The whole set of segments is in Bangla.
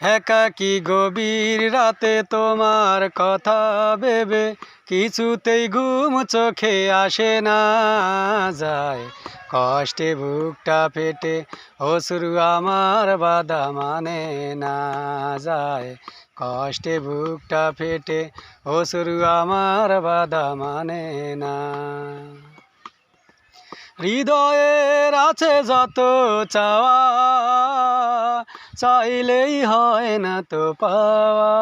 একাকি গভীর রাতে তোমার কথা ভেবে কিছুতেই ঘুম চোখে আসে না যায়। কষ্টে বুকটা ফেটে, অশ্রু আমার বাধা মানে না যায়। কষ্টে বুকটা ফেটে, অশ্রু আমার বাধা মানে না। হৃদয়ের আছে যত চাওয়া চাইলেই হয় না তো পাওয়া।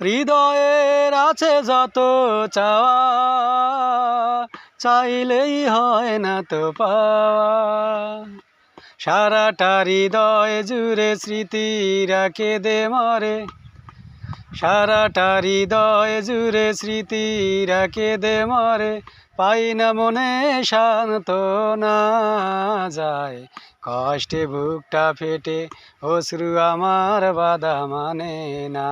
হৃদয়ের আছে যত চাওয়া, চাইলেই হয় না তো পাওয়া। সারাটা হৃদয় জুড়ে স্মৃতি রাখে দে মরে। সারাটা হৃদয় জুড়ে স্মৃতি রাখে দে মরে, পাই না মনে শান্ত না যায়। কষ্টে বুকটা ফেটে, অশ্রু আমার বাধা মানে না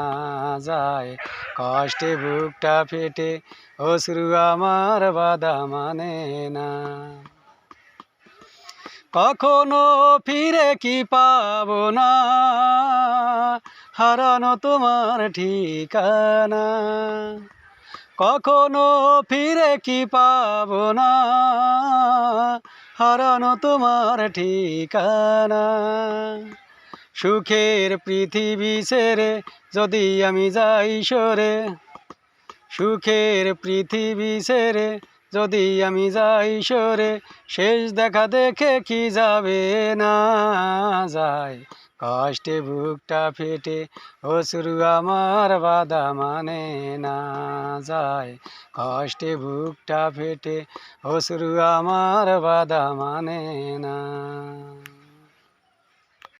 যায়। কষ্টে বুকটা ফেটে, অশ্রু আমার বাধা মানে না। কখনো ফিরে কি পাবো না? হারানো তোমার ঠিকানা। কখনো ফিরে কি পাব না? হারানো তোমার ঠিকানা। সুখের পৃথিবী ছেড়ে যদি আমি যাই সরে, সুখের পৃথিবী ছেড়ে যদি আমি যাই সরে, শেষ দেখা দেখে কি যাবে? না যায়। কষ্টে বুকটা ফেটে অসুরু আমার বাধা মানে না যায়। কষ্টে বুকটা ফেটে অসুরু আমার বাধা মানে না